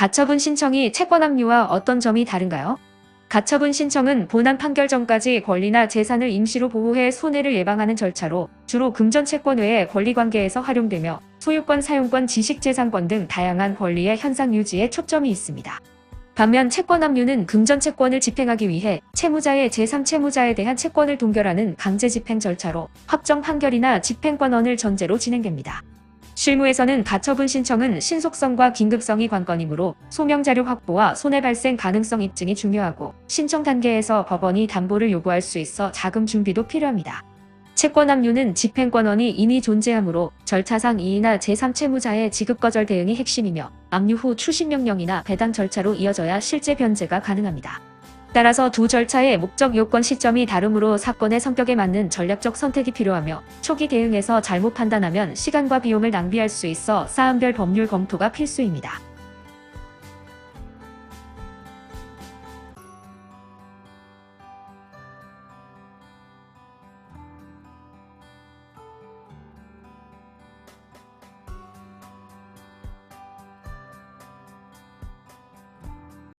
가처분 신청이 채권 압류와 어떤 점이 다른가요? 가처분 신청은 본안 판결 전까지 권리나 재산을 임시로 보호해 손해를 예방하는 절차로 주로 금전 채권 외의 권리 관계에서 활용되며 소유권, 사용권, 지식재산권 등 다양한 권리의 현상 유지에 초점이 있습니다. 반면 채권 압류는 금전 채권을 집행하기 위해 채무자의 제3 채무자에 대한 채권을 동결하는 강제 집행 절차로 확정 판결이나 집행권언을 전제로 진행됩니다. 실무에서는 가처분 신청은 신속성과 긴급성이 관건이므로 소명 자료 확보와 손해 발생 가능성 입증이 중요하고 신청 단계에서 법원이 담보를 요구할 수 있어 자금 준비도 필요합니다. 채권 압류는 집행권원이 이미 존재하므로 절차상 이의나 제3채무자의 지급 거절 대응이 핵심이며 압류 후 추심 명령이나 배당 절차로 이어져야 실제 변제가 가능합니다. 따라서 두 절차의 목적 요건 시점이 다르므로 사건의 성격에 맞는 전략적 선택이 필요하며 초기 대응에서 잘못 판단하면 시간과 비용을 낭비할 수 있어 사안별 법률 검토가 필수입니다.